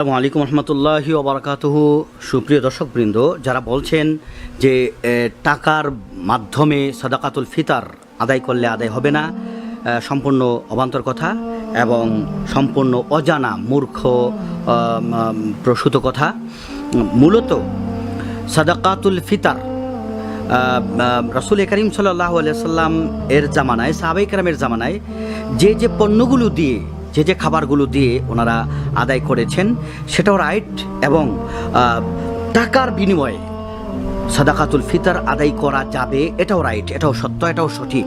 আসসালামু আলাইকুম রহমতুল্লাহ ওবরাকাতুহ সুপ্রিয় দর্শকবৃন্দ, যারা বলছেন যে টাকার মাধ্যমে সাদাকাতুল ফিতার আদায় করলে আদায় হবে না সম্পূর্ণ অবান্তর কথা এবং সম্পূর্ণ অজানা মূর্খ প্রসূত কথা। মূলত সাদাকাতুল ফিতার রসুল করিম সাল্লাহ আলিয়া সাল্লাম এর জামানায় সাহাবাই জামানায় যে যে পণ্যগুলো দিয়ে যে যে খাবারগুলো দিয়ে ওনারা আদায় করেছেন, সেটাও রাইট এবং টাকার বিনিময়ে সাদাকাতুল ফিতার আদায় করা যাবে, এটাও রাইট, এটাও সত্য, এটাও সঠিক।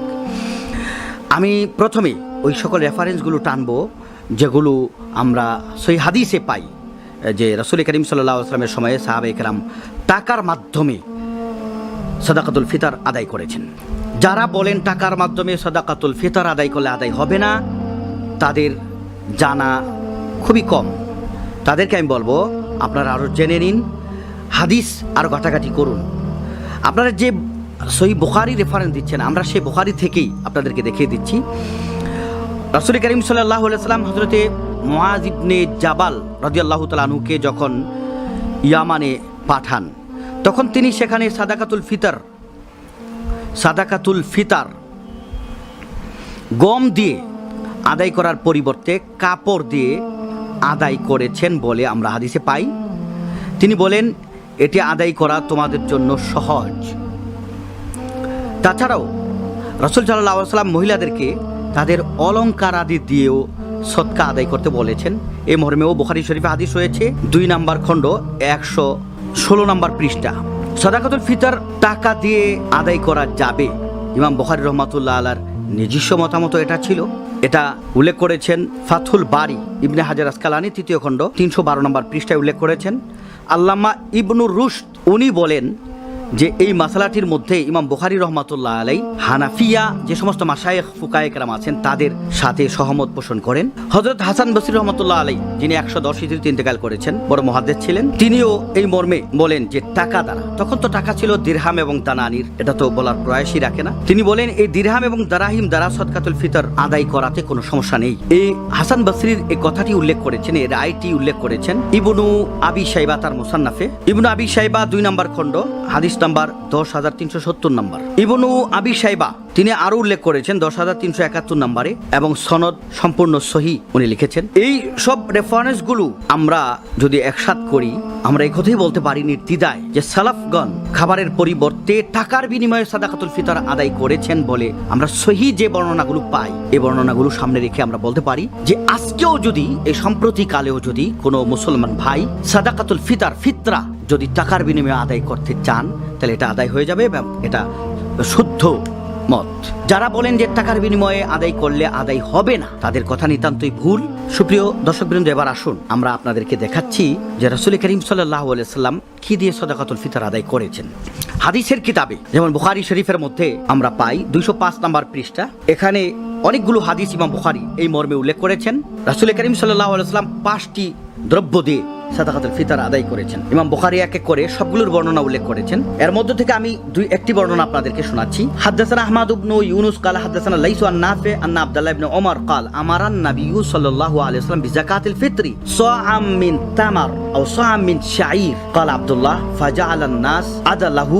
আমি প্রথমে ওই সকল রেফারেন্সগুলো টানব, যেগুলো আমরা সেই হাদিসে পাই, যে রসুল করিম সাল্লাহ আসলামের সময়ে সাহাবে একরাম টাকার মাধ্যমে সদাকাতুল ফিতার আদায় করেছেন। যারা বলেন টাকার মাধ্যমে সদাকাতুল ফিতার আদায় করলে আদায় হবে না, তাদের জানা খুবই কম। তাদেরকে আমি বলব, আপনারা আরও জেনে নিন, হাদিস আর ঘাটাঘাটি করুন। আপনারা যে সই বুখারি রেফারেন্স দিচ্ছেন, আমরা সেই বুখারি থেকেই আপনাদেরকে দেখিয়ে দিচ্ছি। রাসুল করিম সাল্লাহ সাল্লাম হজরতে মোয়াজিবনে জাবাল রাজিয়াল্লাহ তালানুকে যখন ইয়ামানে পাঠান, তখন তিনি সেখানে সাদাকাতুল ফিতর, সাদাকাতুল ফিতার গম দিয়ে আদায় করার পরিবর্তে কাপড় দিয়ে আদায় করেছেন বলে আমরা হাদিসে পাই। তিনি বলেন, এটি আদায় করা তোমাদের জন্য সহজ। তাছাড়াও, রসুল সাল্লাহ সাল্লাম মহিলাদেরকে তাদের অলঙ্কার আদি দিয়েও সৎকা আদায় করতে বলেছেন। এই মর্মেও বুখারি শরীফে হাদিস হয়েছে দুই নাম্বার খণ্ড, একশো ষোলো নাম্বার পৃষ্ঠা। সদাকতুল ফিতর টাকা দিয়ে আদায় করা যাবে। ইমাম বখারি রহমাতুল্লাহ আলার নিজস্ব মতামত এটা ছিল। এটা উল্লেখ করেছেন ফাথুল বারি ইবনে হাজার আসকালানি, তৃতীয় খণ্ড, তিনশো বারো নম্বর পৃষ্ঠায় উল্লেখ করেছেন। আল্লামা ইবনুর রুশ উনি বলেন যে এই মাসালাটির মধ্যে ইমাম বুখারি রহমাতুল্লাহ আলাই, হানাফিয়া যে সমস্ত মাসায়েখ ফুকায়েকরাম আছেন, তাদের সাথে সহমত পোষণ করেন। হজরত হাসান বসির রহমতুল্লাহ আলাই, যিনি একশো দশ হিজড়িতে ইন্তেকাল করেছেন, বড় মহাদ্দেশ ছিলেন, তিনিও এই মর্মে বলেন যে টাকা দ্বারা, তখন তো টাকা ছিল দিরহাম এবং দানানির, এটা তো বলার প্রয়াসই রাখে না। তিনি বলেন, এই দিরহাম এবং দারাহিম দ্বারা সদকাতুল ফিতর আদায় করাতে কোনো সমস্যা নেই। এই হাসান বসরির এই কথাটি উল্লেখ করেছেন, এর রায়টি উল্লেখ করেছেন ইবনু আবি সাইবা তার মুসান্নাফে। ইবনু আবি সাইবা দুই নম্বর খণ্ড, হাদিস নাম্বার দশ হাজার তিনশো সত্তর নম্বর। ইবনু আবি সাইবা তিনি আরও উল্লেখ করেছেন দশ হাজার তিনশো একাত্তর নম্বরে এবং সনদ সম্পূর্ণ সহি উনি লিখেছেন। এই সব রেফারেন্সগুলো আমরা যদি একসাথ করি, আমরা এই কথাই বলতে পারি নির্দ্বিধায় যে সালাফগণ খাবারের পরিবর্তে টাকার বিনিময়ে সাদাকাতুল ফিতর আদায় করেছেন বলে আমরা সহি যে বর্ণনাগুলো পাই এই বর্ণনাগুলো সামনে রেখে আমরা বলতে পারি যে আজকেও যদি, এই সম্প্রতি কালেও যদি কোনো মুসলমান ভাই সাদাকাতুল ফিতার, ফিতরা যদি টাকার বিনিময়ে আদায় করতে চান, তাহলে এটা আদায় হয়ে যাবে এবং এটা শুদ্ধ মত। যারা বলেন যে টাকার বিনিময়ে আদায় করলে আদায় হবে না, তাদের কথা নিতান্তই ভুল। সুপ্রিয় দর্শকবৃন্দ, এবার আসুন, আমরা আপনাদেরকে দেখাচ্ছি যে রসুল করিম সাল্লাহ সাল্লাম কি দিয়ে সদাকাতুল ফিতর আদায় করেছেন। হাদিসের কিতাবে, যেমন বুখারি শরীফের মধ্যে আমরা পাই, দুইশো পাঁচ নাম্বার পৃষ্ঠা, এখানে অনেকগুলো হাদিস ইমাম বুখারি এই মর্মে উল্লেখ করেছেন। রাসুল করিম সাল্লাহ সাল্লাম পাঁচটি দ্রব্য দিয়ে সাদাকাতুল ফিতার আদায় করেছেন। ইমাম বুখারি এক এক করে সবগুলোর বর্ণনা উল্লেখ করেছেন। এর মধ্যে থেকে আমি দুই একটি বর্ণনা আপনাদেরকে শোনাচ্ছি। হাদ্দাসান আহমাদ ইবনু ইউনুস কাল, হাদ্দাসান লাইসু আন নাফে আন্না আব্দুল্লাহ ইবনে ওমর কাল, আমারান নাবিয়্যু সাল্লাল্লাহু আলাইহি ওয়াসাল্লাম বিযাকাতিল ফিতরি, সাআম মিন তামার, আও সাআম মিন শাঈর। কাল আব্দুল্লাহ, ফাজআলান নাস আদালাহু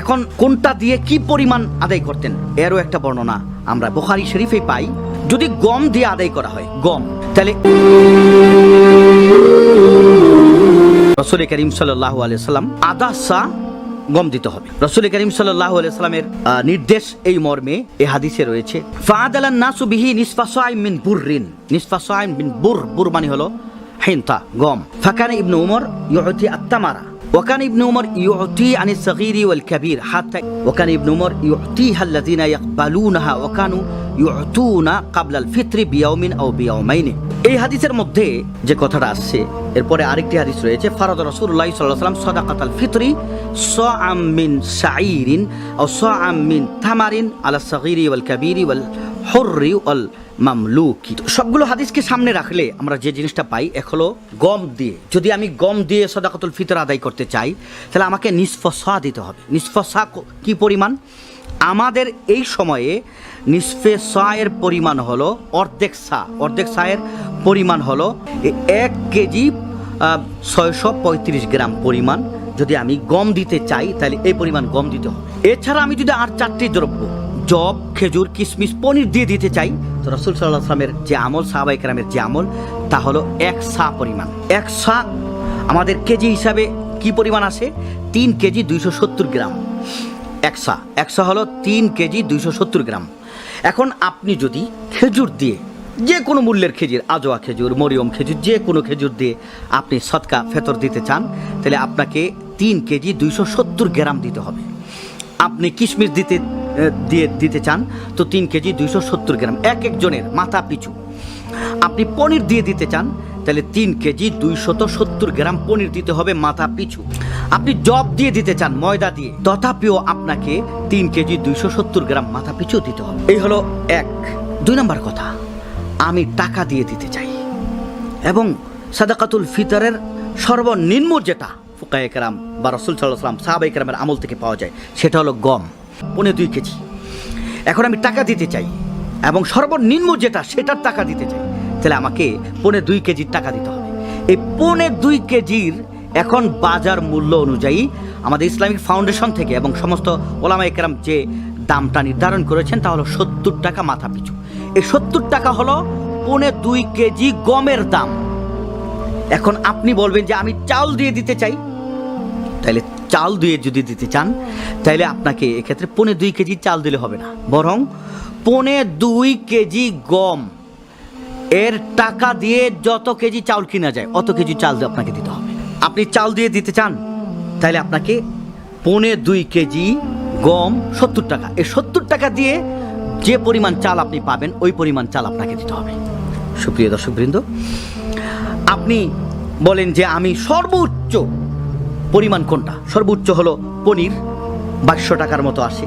এখন কোনটা দিয়ে কি পরিমাণ আদায় করতেন? এরও একটা বর্ণনা আমরা বুখারি শরীফে পাই, যদি গম দিয়ে আদায় করা হয়, গম, তাহলে রসুল করিম সাল্লাহ সাল্লাম আদা, সা, গম দিতে হবে। রসুল করিম সাল্লাহ সাল্লামের নির্দেশ এই মর্মে এ হাদিসে রয়েছে, ফাদালান নাসু বিহি নিসফা সাইম মিন বুররিন। নিসফা সাইম মিন বুর বুর মানে হলো হিনতা, গম। ফাকানে ইবনু উমর ইউতি আত্তামারা। وكان ابن عمر يعطي عن الصغير والكبير حتى وكان ابن عمر يعطيها الذين يقبلونها وكانوا يعطون قبل الفطر بيوم او بيومين এই হাদিসের মধ্যে যে কথাটা আসছে এরপরে আরেকটি হাদিস রয়েছে ফারাদ রাসূলুল্লাহ সাল্লাল্লাহু আলাইহি সাল্লাম সাদাকাতাল ফিতরি সাআম মিন শাঈরিন আও সাআম মিন তামারিন আলা সাগীরি ওয়াল কাবীরি ওয়াল হুররি ওয়াল মামলুকি সবগুলো হাদিসকে সামনে রাখলে আমরা যে জিনিসটা পাই, এক হলো গম দিয়ে। যদি আমি গম দিয়ে সদাকতুল ফিতর আদায় করতে চাই, তাহলে আমাকে নিষ্ফ সা দিতে হবে। নিষ্ফ সা কি পরিমাণ? আমাদের এই সময়ে নিষ্ফে সায়ের পরিমাণ হলো অর্ধেক সা। অর্ধেক সায়ের পরিমাণ হলো এক কেজি ছয়শো পঁয়ত্রিশ গ্রাম পরিমাণ। যদি আমি গম দিতে চাই, তাহলে এই পরিমাণ গম দিতে হবে। এছাড়া আমি যদি আর চারটি দ্রব্য জব, খেজুর কিশমিশ পনির দিয়ে দিতে চাই। তো রসুল সাল্লাহ আসলামের যে আমল সাহাবাই কেরামের যে আমল, তা হলো এক সা পরিমাণ। এক সা আমাদের কেজি হিসাবে কি পরিমাণ আসে? তিন কেজি দুইশো সত্তর গ্রাম। একশা একশো হলো তিন কেজি দুইশো সত্তর গ্রাম। এখন আপনি যদি খেজুর দিয়ে যে কোনো মূল্যের খেজুর, আজোয়া খেজুর, মরিয়ম খেজুর, যে কোনো খেজুর দিয়ে আপনি সৎকা ফেতর দিতে চান, তাহলে আপনাকে তিন কেজি দুইশো সত্তর গ্রাম দিতে হবে। আপনি কিশমিশ দিতে দিয়ে দিতে চান, তো তিন কেজি দুইশো সত্তর গ্রাম, এক একজনের, মাথা পিছু। আপনি পনির দিয়ে দিতে চান, তাহলে তিন কেজি দুইশত সত্তর গ্রাম পনির দিতে হবে মাথা পিছু। আপনি জব দিয়ে দিতে চান, ময়দা দিয়ে, তথাপিও আপনাকে তিন কেজি দুইশো সত্তর গ্রাম মাথা পিছু দিতে হবে। এই হলো এক। দুই নম্বর কথা, আমি টাকা দিয়ে দিতে চাই, এবং সাদাকাতুল ফিতরের সর্বনিম্ন যেটা ফুকায়ে কেরাম বা রসুল সাল্লাহ সাল্লাম সাহাবাই কেরামের আমল থেকে পাওয়া যায়, সেটা হলো গম। পনে দুই কেজি। এখন আমি টাকা দিতে চাই এবং সর্বনিম্ন যেটা, সেটার টাকা দিতে চাই। তাহলে আমাকে পনে দুই কেজির টাকা দিতে হবে। এই পনে দুই কেজির এখন বাজার মূল্য অনুযায়ী আমাদের ইসলামিক ফাউন্ডেশন থেকে এবং সমস্ত ওলামা একরাম যে দামটা নির্ধারণ করেছেন, তা হলো সত্তর টাকা মাথা পিছু। এই সত্তর টাকা হলো পনে দুই কেজি গমের দাম। এখন আপনি বলবেন যে আমি চাউল দিয়ে দিতে চাই। তাহলে চাল দিয়ে যদি দিতে চান তাহলে আপনাকে এক্ষেত্রে পনে দুই কেজি চাল দিলে হবে না। বরং পনে দুই কেজি গম। এর টাকা দিয়ে যত কেজি চাউল কিনা যায়, অত কেজি চাল দিয়ে আপনাকে দিতে হবে। আপনি চাল দিয়ে দিতে চান তাহলে আপনাকে পনে দুই কেজি গম সত্তর টাকা। এই সত্তর টাকা দিয়ে যে পরিমাণ চাল আপনি পাবেন, ওই পরিমাণ চাল আপনাকে দিতে হবে। সুপ্রিয় দর্শকবৃন্দ, আপনি বলেন যে আমি সর্বোচ্চ পরিমাণ কোনটা? সর্বোচ্চ হলো পনির বাইশশো টাকার মতো আসে।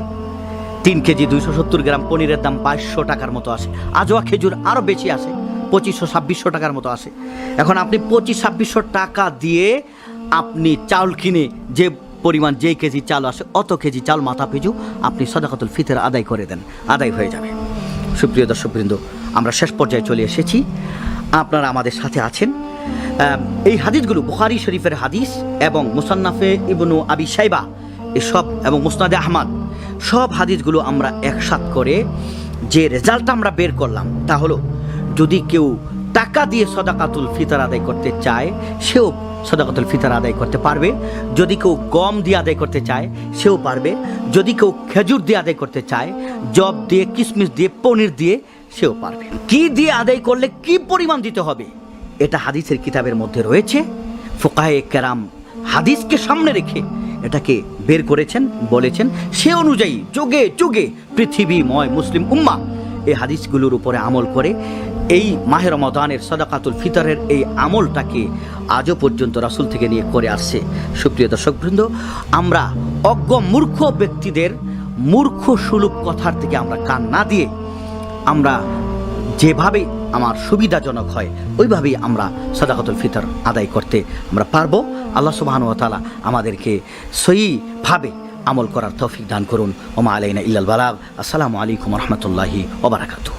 তিন কেজি দুইশো সত্তর গ্রাম পনিরের দাম বাইশশো টাকার মতো আসে। আজোয়া খেজুর আরও বেশি আসে, পঁচিশশো ছাব্বিশশো টাকার মতো আসে। এখন আপনি পঁচিশ ছাব্বিশশো টাকা দিয়ে আপনি চাউল কিনে যে পরিমাণ যেই কেজি চাল আসে, অত কেজি চাল মাথা পিছু আপনি সদাকতুল ফিতর আদায় করে দেন, আদায় হয়ে যাবে। সুপ্রিয় দর্শকবৃন্দ, আমরা শেষ পর্যায়ে চলে এসেছি। আপনারা আমাদের সাথে আছেন। এই হাদিসগুলো বুখারি শরীফের হাদিস এবং মুসান্নাফে ইবনু আবি সাইবা এসব এবং মুসনাদে আহমদ, সব হাদিসগুলো আমরা একসাথ করে যে রেজাল্ট আমরা বের করলাম তা হলো, যদি কেউ টাকা দিয়ে সদাকাতুল ফিতার আদায় করতে চায়, সেও সদাকাতুল ফিতার আদায় করতে পারবে। যদি কেউ গম দিয়ে আদায় করতে চায়, সেও পারবে। যদি কেউ খেজুর দিয়ে আদায় করতে চায়, জব দিয়ে কিশমিশ দিয়ে, পনির দিয়ে, সেও পারবে। কি দিয়ে আদায় করলে কি পরিমাণ দিতে হবে? এটা হাদিসের কিতাবের মধ্যে রয়েছে। ফোকায়ে কেরাম হাদিসকে সামনে রেখে এটাকে বের করেছেন, বলেছেন, সে অনুযায়ী যোগে যুগে পৃথিবীময় মুসলিম উম্মা এই হাদিসগুলোর উপরে আমল করে, এই মাহের রমাদানের সদাকাতুল ফিতরের এই আমলটাকে আজও পর্যন্ত রাসুল থেকে নিয়ে করে আসছে। সুপ্রিয় দর্শকবৃন্দ, আমরা অজ্ঞ মূর্খ ব্যক্তিদের মূর্খ সুলভ কথার থেকে আমরা কান না দিয়ে আমরা যেভাবে আমার সুবিধাজনক হয়, ওইভাবেই আমরা সদাকতুল ফিতর আদায় করতে আমরা পারব। আল্লাহ সুবাহন তালা আমাদেরকে সহিভাবে আমল করার তৌফিক দান করুন। ওমা আলাইনা ইল্লাল বালাগ। আসসালামু আলাইকুম রহমতুল্লাহি ওবরাকাতু